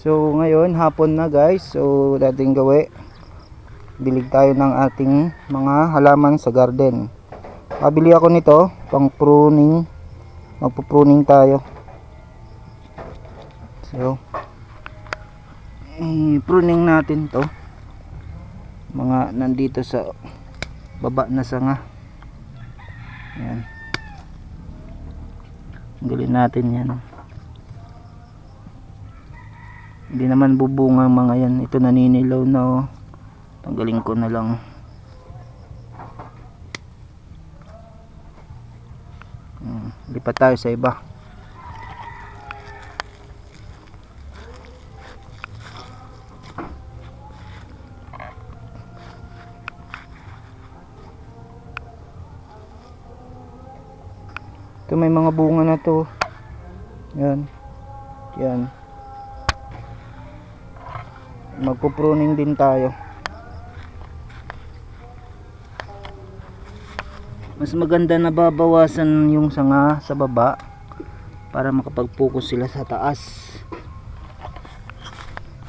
So ngayon hapon na guys. So dating gawi. Bilig tayo ng ating mga halaman sa garden. Pabili ako nito pang pruning. Magpo-pruning tayo. So i-pruning natin to. Mga nandito sa baba na sanga. Yan. Tanggalin natin yan. Hindi naman bubunga mga yan. Ito naninilaw na oh. Tanggalin ko na lang. Hmm, Lipat tayo sa iba. Ito may mga bunga na to. Yan. Yan. Magpo-pruning din tayo. Mas maganda na babawasan yung sanga sa baba para makapag-focus sila sa taas.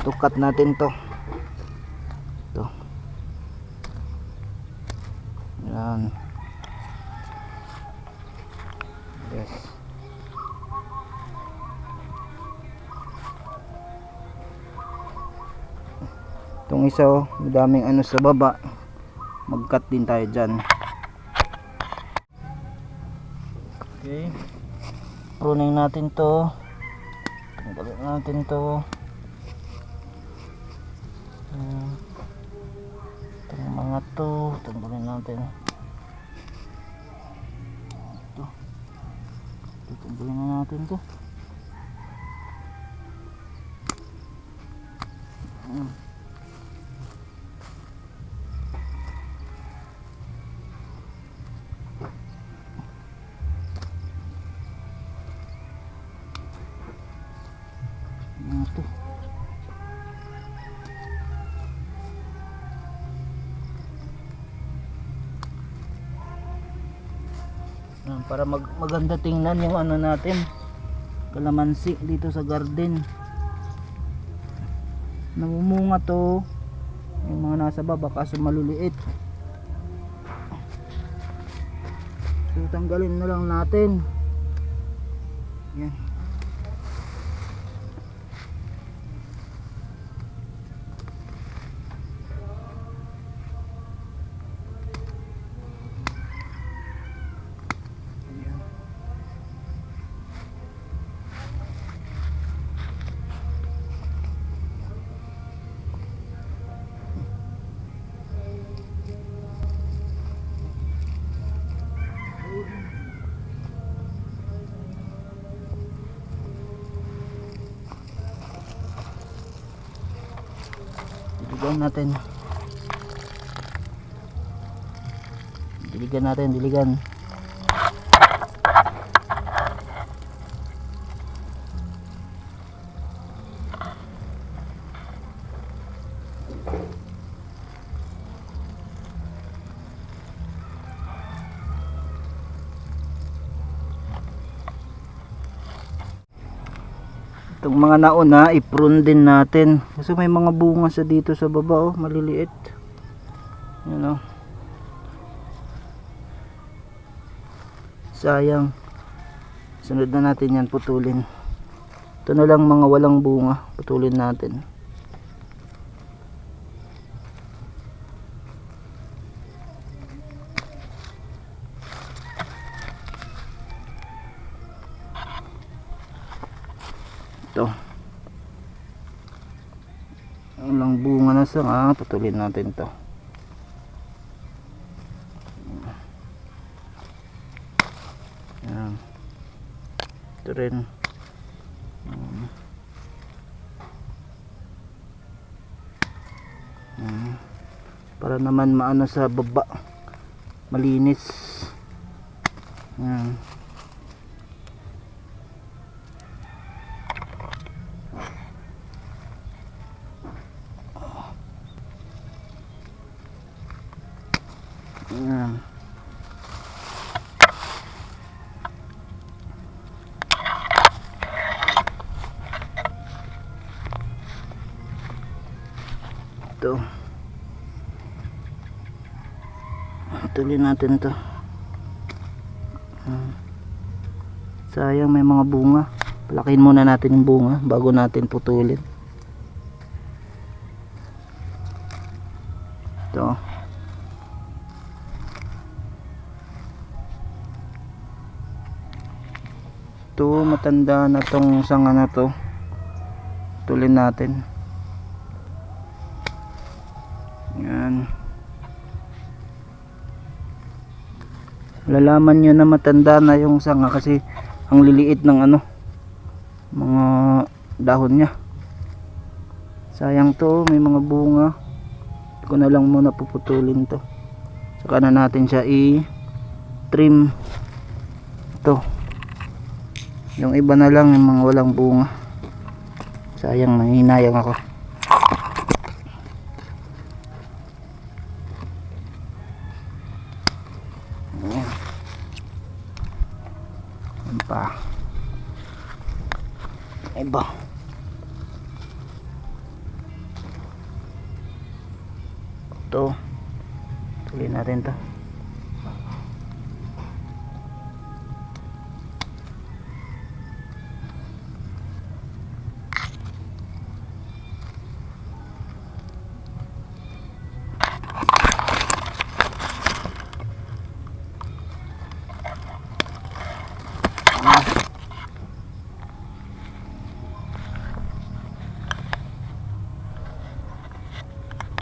Tukat natin to. Yan. Yes. Itong isa oh, madaming ano sa baba. Mag-cut din tayo dyan. Okay. Pruning natin to. Tanggalin natin to. Hmm. Itong mga to, tanggalin natin. Ito. Tanggalin na natin to. Hmm. Para mag maganda tingnan yung ano natin. Kalamansi dito sa garden. Namumunga to. Yung mga nasa baba kaso maluliit so tanggalin na lang natin. Yan diligan natin. Diligan natin diligan itong mga nauna i-prune din natin. Kasi may mga bunga sa dito sa baba oh maliliit. Yun oh. Sayang. Sunod na natin yan putulin. Ito na lang mga walang bunga putulin natin ito walang bunga na sa ah, putulin natin to. Yan ito rin. Um, para naman maano sa baba. Malinis. Yan Yan. ito tuloy natin to. Hmm. sayang may mga bunga. Palakin muna natin yung bunga bago natin putulin. Ito. Ito matanda na tong sanga na to. Tulin natin lalaman nyo na matanda na yung sanga kasi ang liliit ng ano mga dahon niya. Sayang to may mga bunga. Ko na lang muna puputulin to. Saka na natin siya i trim to yung iba na lang yung mga walang bunga. Sayang nanginayang ako Ayan. Ayan pa iba. To tuloy natin to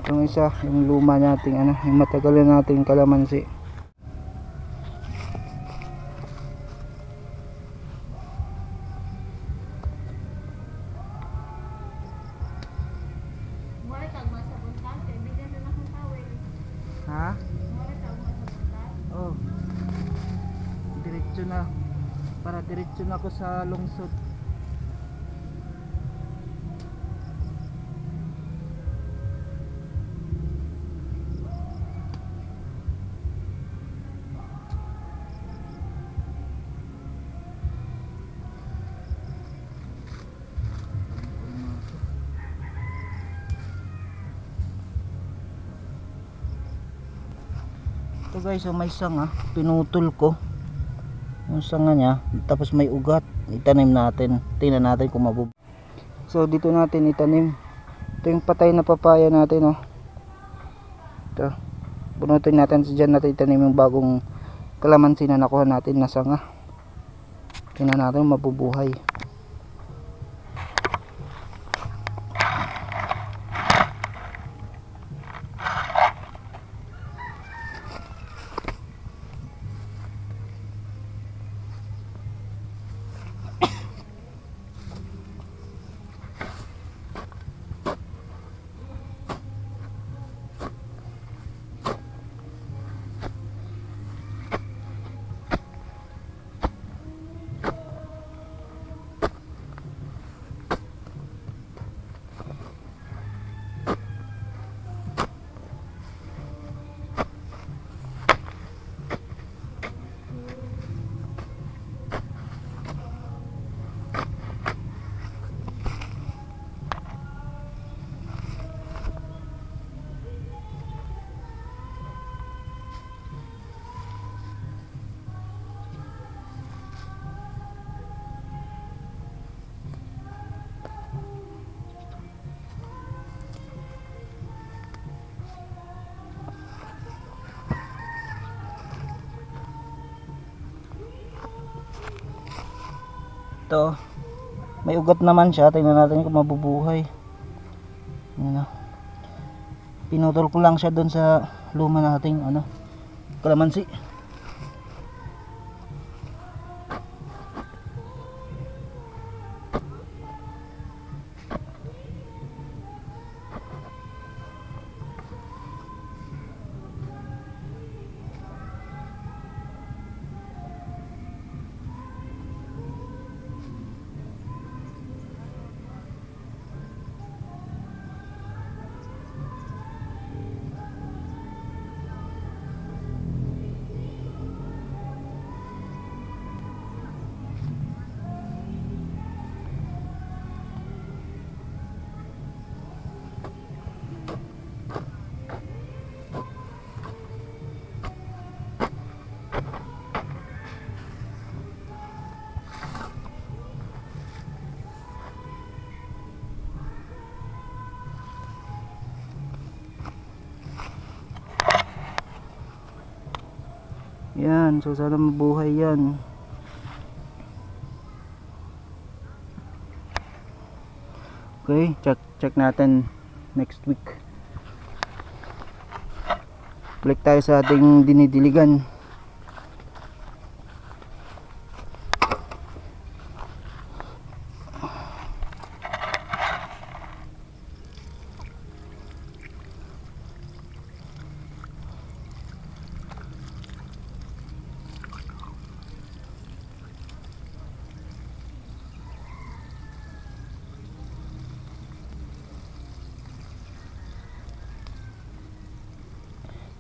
Itong isa, yung luma nating ano, yung matagal na nating kalamansi. Ha? Oh. Diretso na. Para diretso na ako sa lungsod. Ito guys, oh, may sanga, pinutol ko. Yung sanga niya, tapos may ugat. Itanim natin. Tingnan natin kung mabub. So dito natin itanim. Ito yung patay na papaya natin, oh. Ito. Bunutin natin sa dyan natin itanim yung bagong kalamansi na nakuha natin na sanga. Tingnan natin mabubuhay. Ito. May ugat naman siya. Tingnan natin kung mabubuhay. Yan na. Pinutol ko lang siya doon sa luma nating ano, kalamansi. Yan, so sana mabuhay yan. Okay, check check natin next week. Balik tayo sa ating dinidiligan.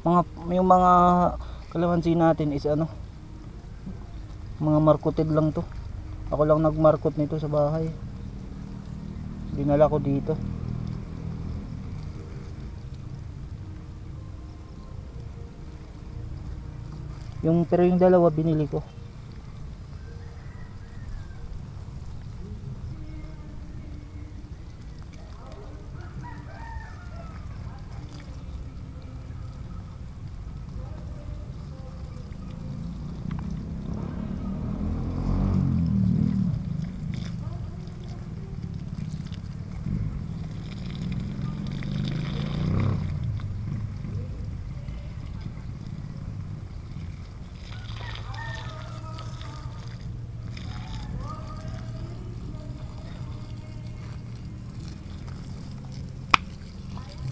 Mga yung mga kalamansi natin is ano mga marketed lang to. Ako lang nagmarket nito sa bahay. Dinala ko dito. Yung pero yung dalawa binili ko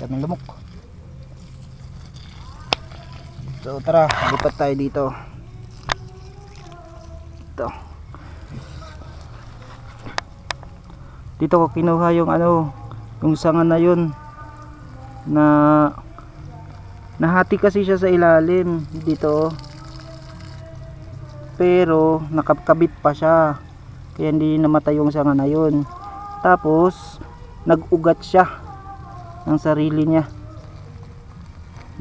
daming lumok so tara lipat tayo dito. Ito. Dito ko kinuha yung ano yung sanga na yun. Na nahati kasi siya sa ilalim dito. Pero nakakabit pa siya. Kaya hindi namatay yung sanga na yun. Tapos nag-ugat siya ng sarili niya.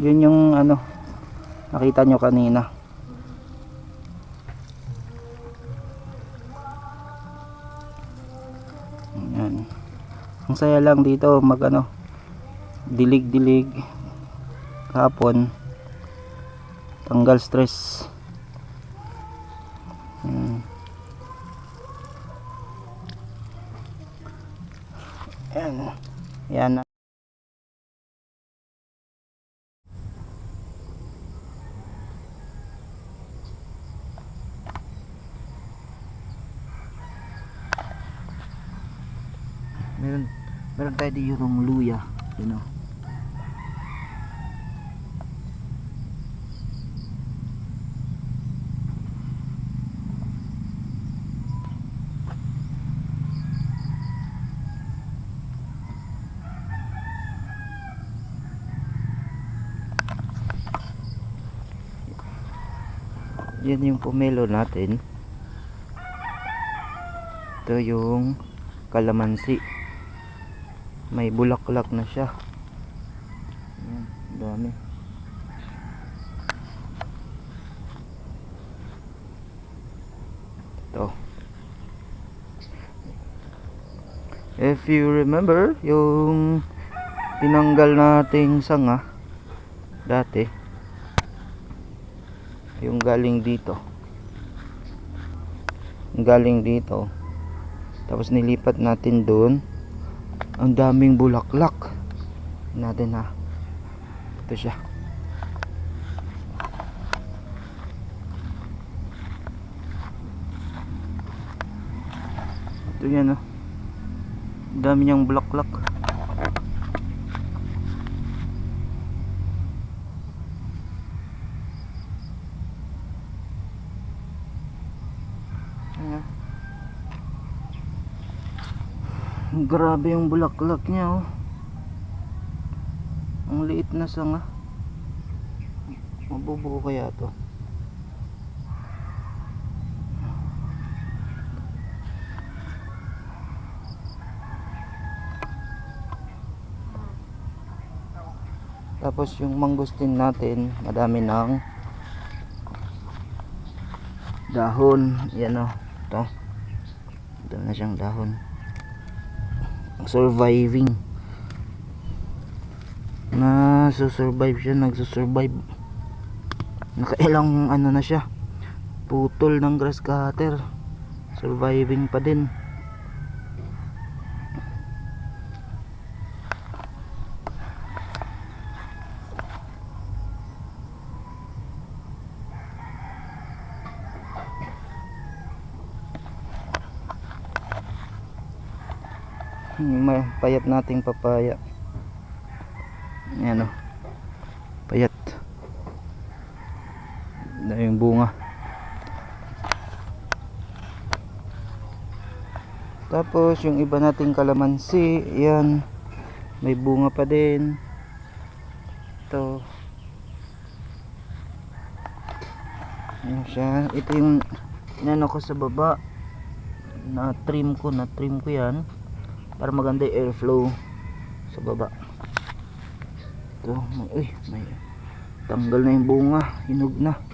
Yun yung ano nakita nyo kanina. Yan ang saya lang dito mag ano dilig dilig hapon tanggal stress. Yan yan yan di yung luya you know. Yan yung pomelo natin. Ito yung kalamansi may bulaklak na siya. Ayan, dami. Ito. If you remember yung tinanggal nating sanga dati yung galing dito. Galing dito. Tapos nilipat natin doon ang daming bulaklak. Natin ha ito siya. Ito yan oh. Dami niyang bulaklak Ayan. Grabe yung bulaklak niya oh. Ang liit na sanga. Mabubuo kaya to. Tapos yung mangustin natin, madami ng dahon. Yan oh. Ito. Ito na siyang dahon surviving. Na survive siya nagsusurvive. Nakailang ano na siya. Putol ng grass cutter. Surviving pa din yung payat nating papaya. Yan o payat. Na yung bunga. Tapos yung iba nating kalamansi yan may bunga pa din. Ito. Yan siya. Ito yung inano ko sa baba. Na trim ko na trim ko yan para maganda yung airflow sa baba. Ito may, uy, may tanggal na yung bunga. Hinog na